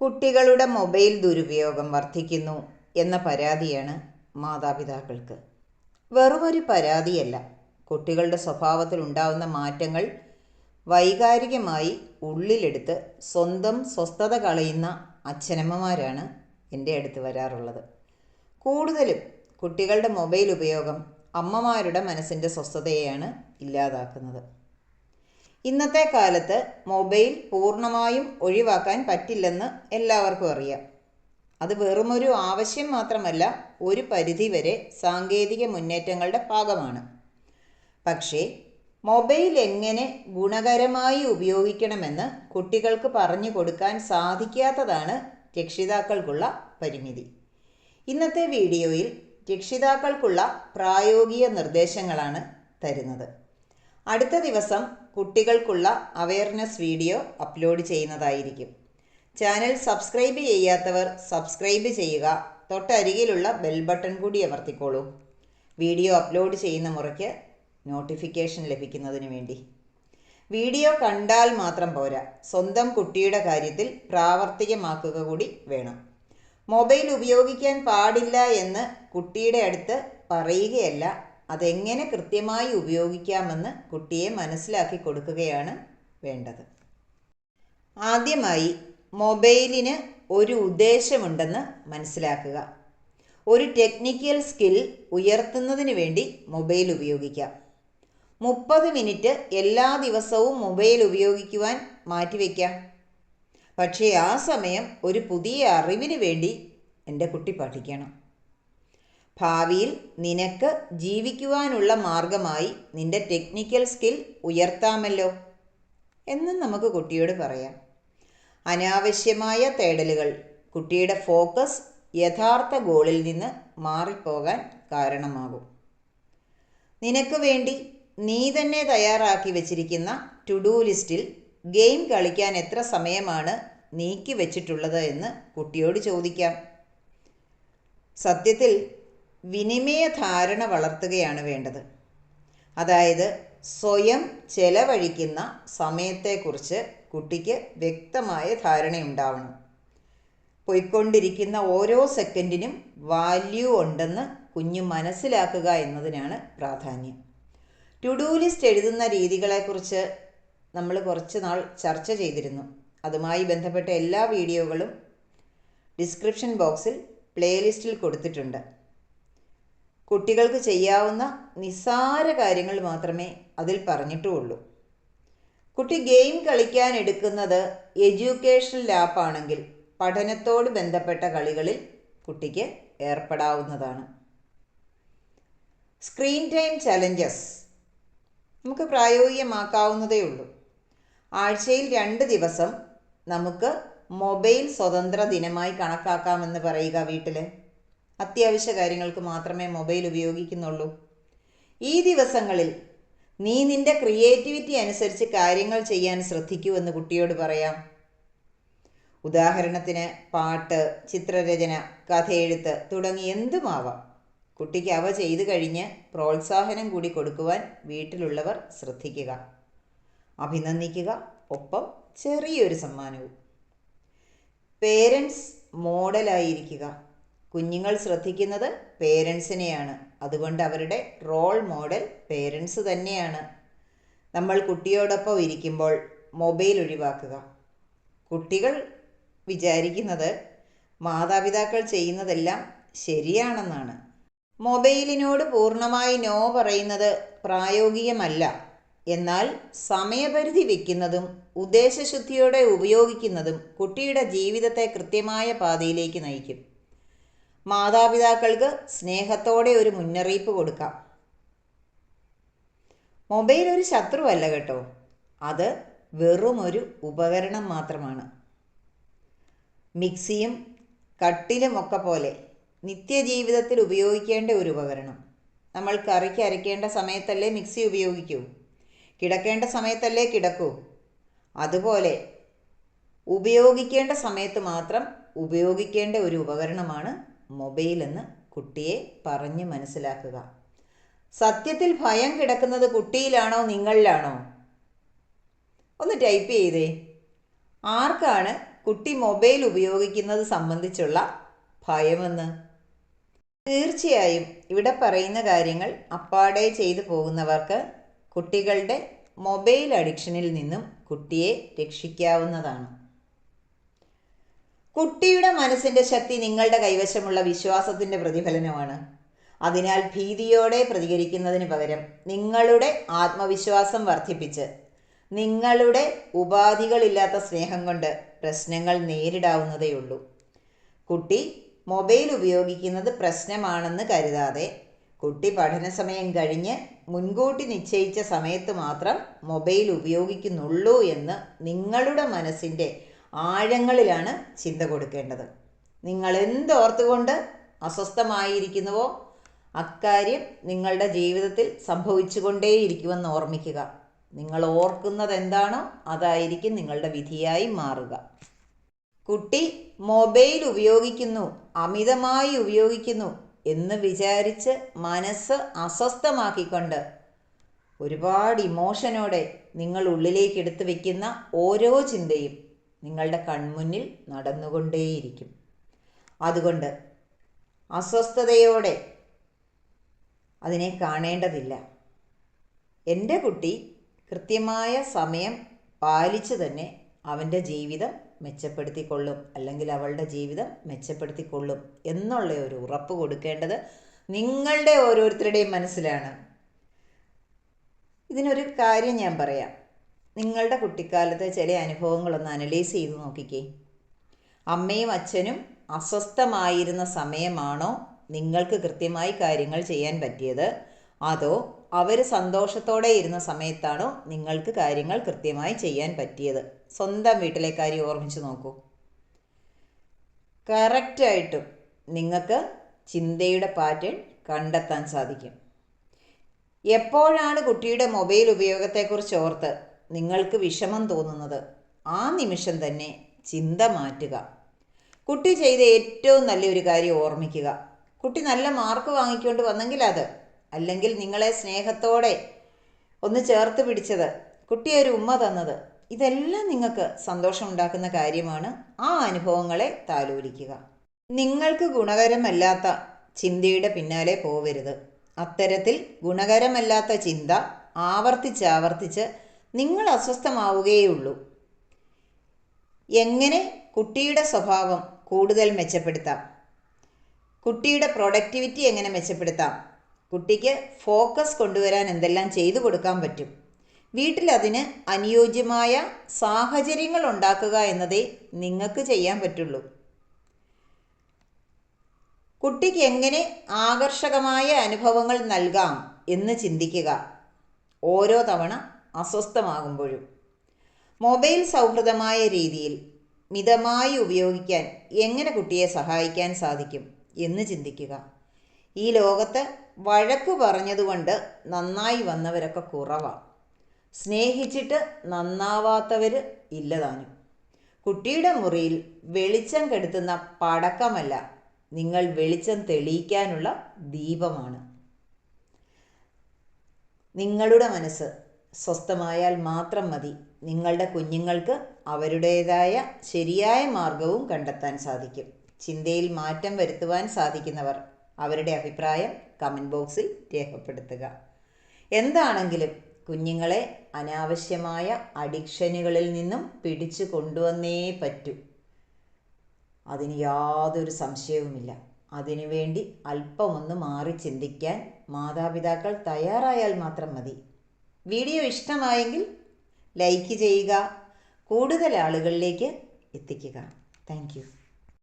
കുട്ടികളുടെ മൊബൈൽ ദുരുപയോഗം വർദ്ധിക്കുന്നു എന്ന പരാതിയാണ് മാതാപിതാക്കൾക്ക്. വെറുമൊരു പരാതിയല്ല കുട്ടികളുടെ സ്വഭാവത്തിൽ ഉണ്ടാകുന്ന മാറ്റങ്ങൾ വൈകാരികമായി ഉള്ളിലെടുത്ത് സ്വന്തം സ്വസ്ഥത കളയുന്ന അച്ഛനമ്മമാരാണ് എന്റെ അടുത്ത് വരാറുള്ളത്. കൂടുതലും കുട്ടികളുടെ മൊബൈൽ ഉപയോഗം അമ്മമാരുടെ മനസ്സിന്റെ സ്വസ്ഥതയെയാണ് ഇല്ലാതാക്കുന്നത്. ഇന്നത്തെ കാലത്ത് മൊബൈൽ പൂർണമായും ഒഴിവാക്കാൻ പറ്റില്ലെന്ന് എല്ലാവർക്കും അറിയാം. അത് വെറുമൊരു ആവശ്യം മാത്രമല്ല ഒരു പരിധിവരെ സാങ്കേതിക മുന്നേറ്റങ്ങളുടെ ഭാഗമാണ്. പക്ഷേ മൊബൈൽ എങ്ങനെ ഗുണകരമായി ഉപയോഗിക്കണമെന്ന് കുട്ടികൾക്ക് പറഞ്ഞു കൊടുക്കാൻ സാധിക്കാത്തതാണ് രക്ഷിതാക്കൾക്കുള്ള പരിമിതി. ഇന്നത്തെ വീഡിയോയിൽ രക്ഷിതാക്കൾക്കുള്ള പ്രായോഗിക നിർദ്ദേശങ്ങളാണ് തരുന്നത്. അടുത്ത ദിവസം കുട്ടികൾക്കുള്ള അവയർനെസ് വീഡിയോ അപ്ലോഡ് ചെയ്യുന്നതായിരിക്കും. ചാനൽ സബ്സ്ക്രൈബ് ചെയ്യാത്തവർ സബ്സ്ക്രൈബ് ചെയ്യുക. തൊട്ടരികിലുള്ള ബെൽ ബട്ടൺ കൂടി അമർത്തിക്കോളൂ. വീഡിയോ അപ്ലോഡ് ചെയ്യുന്ന മുറയ്ക്ക് നോട്ടിഫിക്കേഷൻ ലഭിക്കുന്നതിന് വേണ്ടി. വീഡിയോ കണ്ടാൽ മാത്രം പോരാ. സ്വന്തം കുട്ടിയുടെ കാര്യത്തിൽ പ്രാവർത്തികമാക്കുക കൂടി വേണം. മൊബൈൽ ഉപയോഗിക്കാൻ പാടില്ല എന്ന് കുട്ടിയുടെ അടുത്ത് പറയുകയല്ല അതെങ്ങനെ കൃത്യമായി ഉപയോഗിക്കാമെന്ന് കുട്ടിയെ മനസ്സിലാക്കി കൊടുക്കുകയാണ് വേണ്ടത്. ആദ്യമായി മൊബൈലിന് ഒരു ഉദ്ദേശമുണ്ടെന്ന് മനസ്സിലാക്കുക. ഒരു ടെക്നിക്കൽ സ്കിൽ ഉയർത്തുന്നതിന് വേണ്ടി മൊബൈൽ ഉപയോഗിക്കാം. മുപ്പത് മിനിറ്റ് എല്ലാ ദിവസവും മൊബൈൽ ഉപയോഗിക്കുവാൻ മാറ്റിവെക്കാം. പക്ഷേ ആ സമയം ഒരു പുതിയ അറിവിന് വേണ്ടി എന്റെ കുട്ടി പഠിക്കണം. ഭാവിയിൽ നിനക്ക് ജീവിക്കുവാനുള്ള മാർഗമായി നിന്റെ ടെക്നിക്കൽ സ്കിൽ ഉയർത്താമല്ലോ എന്ന് നമുക്ക് കുട്ടിയോട് പറയാം. അനാവശ്യമായ തേടലുകൾ കുട്ടിയുടെ ഫോക്കസ് യഥാർത്ഥ ഗോളിൽ നിന്ന് മാറിപ്പോകാൻ കാരണമാകും. നിനക്ക് വേണ്ടി നീ തന്നെ തയ്യാറാക്കി വെച്ചിരിക്കുന്ന ടു ഡു ലിസ്റ്റിൽ ഗെയിം കളിക്കാൻ എത്ര സമയമാണ് നീക്കി വെച്ചിട്ടുള്ളത് എന്ന് കുട്ടിയോട് ചോദിക്കാം. സത്യത്തിൽ വിനിമയ ധാരണ വളർത്തുകയാണ് വേണ്ടത്. അതായത് സ്വയം ചെലവഴിക്കുന്ന സമയത്തെക്കുറിച്ച് കുട്ടിക്ക് വ്യക്തമായ ധാരണയുണ്ടാവണം. പോയിക്കൊണ്ടിരിക്കുന്ന ഓരോ സെക്കൻഡിനും വാല്യൂ ഉണ്ടെന്ന് കുഞ്ഞ് മനസ്സിലാക്കുക എന്നതിനാണ് പ്രാധാന്യം. ടു ഡു ലിസ്റ്റ് എഴുതുന്ന രീതികളെക്കുറിച്ച് നമ്മൾ കുറച്ച് നാൾ ചർച്ച ചെയ്തിരുന്നു. അതുമായി ബന്ധപ്പെട്ട എല്ലാ വീഡിയോകളും ഡിസ്ക്രിപ്ഷൻ ബോക്സിൽ പ്ലേലിസ്റ്റിൽ കൊടുത്തിട്ടുണ്ട്. കുട്ടികൾക്ക് ചെയ്യാവുന്ന നിസ്സാര കാര്യങ്ങൾ മാത്രമേ അതിൽ പറഞ്ഞിട്ടുള്ളൂ. കുട്ടി ഗെയിം കളിക്കാൻ എടുക്കുന്നത് എഡ്യൂക്കേഷണൽ ലാപ്പാണെങ്കിൽ പഠനത്തോട് ബന്ധപ്പെട്ട കളികളിൽ കുട്ടിക്ക് ഏർപ്പെടാവുന്നതാണ്. സ്ക്രീൻ ടൈം ചലഞ്ചസ് നമുക്ക് പ്രായോഗികമാക്കാവുന്നതേ ഉള്ളൂ. ആഴ്ചയിൽ രണ്ട് ദിവസം നമുക്ക് മൊബൈൽ സ്വതന്ത്ര ദിനമായി കണക്കാക്കാമെന്ന് പറയുക വീട്ടിൽ അത്യാവശ്യ കാര്യങ്ങൾക്ക് മാത്രമേ മൊബൈൽ ഉപയോഗിക്കുന്നുള്ളൂ. ഈ ദിവസങ്ങളിൽ നീ നിന്റെ ക്രിയേറ്റിവിറ്റി അനുസരിച്ച് കാര്യങ്ങൾ ചെയ്യാൻ ശ്രദ്ധിക്കൂ എന്ന് കുട്ടിയോട് പറയാം. ഉദാഹരണത്തിന് പാട്ട് ചിത്രരചന കഥയെഴുത്ത് തുടങ്ങി എന്തുമാവാം. കുട്ടിക്ക് അവ ചെയ്തു കഴിഞ്ഞ് പ്രോത്സാഹനം കൂടി കൊടുക്കുവാൻ വീട്ടിലുള്ളവർ ശ്രദ്ധിക്കുക. അഭിനന്ദിക്കുക. ഒപ്പം ചെറിയൊരു സമ്മാനവും. പേരൻസ് മോഡലായിരിക്കുക. കുഞ്ഞുങ്ങൾ ശ്രദ്ധിക്കുന്നത് പേരൻസിനെയാണ്. അതുകൊണ്ട് അവരുടെ റോൾ മോഡൽ പേരൻസ് തന്നെയാണ്. നമ്മൾ കുട്ടിയോടൊപ്പം ഇരിക്കുമ്പോൾ മൊബൈൽ ഒഴിവാക്കുക. കുട്ടികൾ വിചാരിക്കുന്നത് മാതാപിതാക്കൾ ചെയ്യുന്നതെല്ലാം ശരിയാണെന്നാണ്. മൊബൈലിനോട് പൂർണമായി നോ പറയുന്നത് പ്രായോഗികമല്ല. എന്നാൽ സമയപരിധി വയ്ക്കുന്നതും ഉദ്ദേശശുദ്ധിയോടെ ഉപയോഗിക്കുന്നതും കുട്ടിയുടെ ജീവിതത്തെ കൃത്യമായ പാതയിലേക്ക് നയിക്കും. മാതാപിതാക്കൾക്ക് സ്നേഹത്തോടെ ഒരു മുന്നറിയിപ്പ് കൊടുക്കാം. മൊബൈൽ ഒരു ശത്രുവല്ല കേട്ടോ. അത് വെറും ഒരു ഉപകരണം മാത്രമാണ്. മിക്സിയും കട്ടിലും ഒക്കെ പോലെ നിത്യജീവിതത്തിൽ ഉപയോഗിക്കേണ്ട ഒരു ഉപകരണം. നമ്മൾ കറിക്ക് അരയ്ക്കേണ്ട സമയത്തല്ലേ മിക്സി ഉപയോഗിക്കൂ. കിടക്കേണ്ട സമയത്തല്ലേ കിടക്കൂ. അതുപോലെ ഉപയോഗിക്കേണ്ട സമയത്ത് മാത്രം ഉപയോഗിക്കേണ്ട ഒരു ഉപകരണമാണ് മൊബൈൽ എന്ന് കുട്ടിയെ പറഞ്ഞ് മനസ്സിലാക്കുക. സത്യത്തിൽ ഭയം കിടക്കുന്നത് കുട്ടിയിലാണോ നിങ്ങളിലാണോ? ഒന്ന് ടൈപ്പ് ചെയ്തേ. ആർക്കാണ് കുട്ടി മൊബൈൽ ഉപയോഗിക്കുന്നത് സംബന്ധിച്ചുള്ള ഭയമെന്ന്? തീർച്ചയായും ഇവിടെ പറയുന്ന കാര്യങ്ങൾ അപ്പാടെ ചെയ്തു പോകുന്നവർക്ക് കുട്ടികളുടെ മൊബൈൽ അഡിക്ഷനിൽ നിന്നും കുട്ടിയെ രക്ഷിക്കാവുന്നതാണ്. കുട്ടിയുടെ മനസ്സിന്റെ ശക്തി നിങ്ങളുടെ കൈവശമുള്ള വിശ്വാസത്തിന്റെ പ്രതിഫലനമാണ്. അതിനാൽ ഭീതിയോടെ പ്രതികരിക്കുന്നതിന് പകരം നിങ്ങളുടെ ആത്മവിശ്വാസം വർദ്ധിപ്പിച്ച് നിങ്ങളുടെ ഉപാധികളില്ലാത്ത സ്നേഹം കൊണ്ട് പ്രശ്നങ്ങൾ നേരിടാവുന്നതേയുള്ളൂ. കുട്ടി മൊബൈൽ ഉപയോഗിക്കുന്നത് പ്രശ്നമാണെന്ന് കരുതാതെ കുട്ടി പഠന സമയം കഴിഞ്ഞ് മുൻകൂട്ടി നിശ്ചയിച്ച സമയത്ത് മാത്രം മൊബൈൽ ഉപയോഗിക്കുന്നുള്ളൂ എന്ന് നിങ്ങളുടെ മനസ്സിന്റെ ആഴങ്ങളിലാണ് ചിന്ത കൊടുക്കേണ്ടത്. നിങ്ങൾ എന്തോർത്തുകൊണ്ട് അസ്വസ്ഥമായിരിക്കുന്നുവോ അക്കാര്യം നിങ്ങളുടെ ജീവിതത്തിൽ സംഭവിച്ചുകൊണ്ടേയിരിക്കുമെന്ന് ഓർമ്മിക്കുക. നിങ്ങൾ ഓർക്കുന്നത് എന്താണോ അതായിരിക്കും നിങ്ങളുടെ വിധിയായി മാറുക. കുട്ടി മൊബൈൽ ഉപയോഗിക്കുന്നു അമിതമായി ഉപയോഗിക്കുന്നു എന്ന് വിചാരിച്ച് മനസ്സ് അസ്വസ്ഥമാക്കിക്കൊണ്ട് ഒരുപാട് ഇമോഷനോടെ നിങ്ങൾ ഉള്ളിലേക്ക് എടുത്തു വയ്ക്കുന്ന ഓരോ ചിന്തയും നിങ്ങളുടെ കൺമുന്നിൽ നടന്നുകൊണ്ടേയിരിക്കും. അതുകൊണ്ട് അസ്വസ്ഥതയോടെ അതിനെ കാണേണ്ടതില്ല. എന്റെ കുട്ടി കൃത്യമായ സമയം പാലിച്ചു തന്നെ അവന്റെ ജീവിതം മെച്ചപ്പെടുത്തിക്കൊള്ളും അല്ലെങ്കിൽ അവളുടെ ജീവിതം മെച്ചപ്പെടുത്തിക്കൊള്ളും എന്നുള്ള ഒരു ഉറപ്പ് കൊടുക്കേണ്ടത് നിങ്ങളുടെ ഓരോരുത്തരുടെയും മനസ്സിലാണ്. ഇതിനൊരു കാര്യം ഞാൻ പറയാം. നിങ്ങളുടെ കുട്ടിക്കാലത്തെ ചില അനുഭവങ്ങളൊന്ന് അനലൈസ് ചെയ്ത് നോക്കിക്കേ. അമ്മയും അച്ഛനും അസ്വസ്ഥമായിരുന്ന സമയമാണോ നിങ്ങൾക്ക് കൃത്യമായി കാര്യങ്ങൾ ചെയ്യാൻ പറ്റിയത്? അതോ അവർ സന്തോഷത്തോടെ ഇരുന്ന സമയത്താണോ നിങ്ങൾക്ക് കാര്യങ്ങൾ കൃത്യമായി ചെയ്യാൻ പറ്റിയത്? സ്വന്തം വീട്ടിലെ കാര്യം ഓർമ്മിച്ച് നോക്കൂ. കറക്റ്റായിട്ടും നിങ്ങൾക്ക് ചിന്തയുടെ പാറ്റേൺ കണ്ടെത്താൻ സാധിക്കും. എപ്പോഴാണ് കുട്ടിയുടെ മൊബൈൽ ഉപയോഗത്തെക്കുറിച്ച് ഓർത്ത് നിങ്ങൾക്ക് വിഷമം തോന്നുന്നത് ആ നിമിഷം തന്നെ ചിന്ത മാറ്റുക. കുട്ടി ചെയ്ത ഏറ്റവും നല്ലൊരു കാര്യം ഓർമ്മിക്കുക. കുട്ടി നല്ല മാർക്ക് വാങ്ങിക്കൊണ്ട് വന്നെങ്കിൽ അത്. അല്ലെങ്കിൽ നിങ്ങളെ സ്നേഹത്തോടെ ഒന്ന് ചേർത്ത് പിടിച്ചത്. കുട്ടി ഒരു ഉമ്മ തന്നത്. ഇതെല്ലാം നിങ്ങൾക്ക് സന്തോഷം ഉണ്ടാക്കുന്ന കാര്യമാണ് ആ അനുഭവങ്ങളെ താലോലിക്കുക. നിങ്ങൾക്ക് ഗുണകരമല്ലാത്ത ചിന്തയുടെ പിന്നാലെ പോവരുത്. അത്തരത്തിൽ ഗുണകരമല്ലാത്ത ചിന്ത ആവർത്തിച്ച് ആവർത്തിച്ച് നിങ്ങൾ അസ്വസ്ഥമാവുകയുള്ളൂ എങ്ങനെ? കുട്ടിയുടെ സ്വഭാവം കൂടുതൽ മെച്ചപ്പെടുത്താം. കുട്ടിയുടെ പ്രൊഡക്ടിവിറ്റി എങ്ങനെ മെച്ചപ്പെടുത്താം? കുട്ടിക്ക് ഫോക്കസ് കൊണ്ടുവരാൻ എന്തെല്ലാം ചെയ്തു കൊടുക്കാൻ പറ്റും? വീട്ടിൽ അതിന് അനുയോജ്യമായ സാഹചര്യങ്ങൾ ഉണ്ടാക്കുക എന്നതേ നിങ്ങൾക്ക് ചെയ്യാൻ പറ്റുള്ളൂ. കുട്ടിക്ക് എങ്ങനെ ആകർഷകമായ അനുഭവങ്ങൾ നൽകാം എന്ന് ചിന്തിക്കുക. ഓരോ തവണ അസ്വസ്ഥമാകുമ്പോഴും. മൊബൈൽ സൗഹൃദമായ രീതിയിൽ മിതമായി ഉപയോഗിക്കാൻ എങ്ങനെ കുട്ടിയെ സഹായിക്കാൻ സാധിക്കും എന്ന് ചിന്തിക്കുക. ഈ ലോകത്ത് വഴക്ക് പറഞ്ഞതുകൊണ്ട് നന്നായി വന്നവരൊക്കെ കുറവാണ് സ്നേഹിച്ചിട്ട് നന്നാവാത്തവർ ഇല്ലതാനും. കുട്ടിയുടെ മുറിയിൽ വെളിച്ചം കെടുത്തുന്ന പടക്കമല്ല നിങ്ങൾ വെളിച്ചം തെളിയിക്കാനുള്ള ദീപമാണ്. നിങ്ങളുടെ മനസ്സ് സ്വസ്ഥമായാൽ മാത്രം മതി. നിങ്ങളുടെ കുഞ്ഞുങ്ങൾക്ക് അവരുടേതായ ശരിയായ മാർഗവും കണ്ടെത്താൻ സാധിക്കും. ചിന്തയിൽ മാറ്റം വരുത്തുവാൻ സാധിക്കുന്നവർ അവരുടെ അഭിപ്രായം കമന്റ് ബോക്സിൽ രേഖപ്പെടുത്തുക. എന്താണെങ്കിലും കുഞ്ഞുങ്ങളെ അനാവശ്യമായ അഡിക്ഷനുകളിൽ നിന്നും പിടിച്ചു കൊണ്ടുവന്നേ പറ്റൂ. അതിന് യാതൊരു സംശയവുമില്ല. അതിനുവേണ്ടി അല്പമൊന്ന് മാറി ചിന്തിക്കാൻ മാതാപിതാക്കൾ തയ്യാറായാൽ മാത്രം മതി. വീഡിയോ ഇഷ്ടമായെങ്കിൽ ലൈക്ക് ചെയ്യുക കൂടുതൽ ആളുകളിലേക്ക് എത്തിക്കുക. താങ്ക്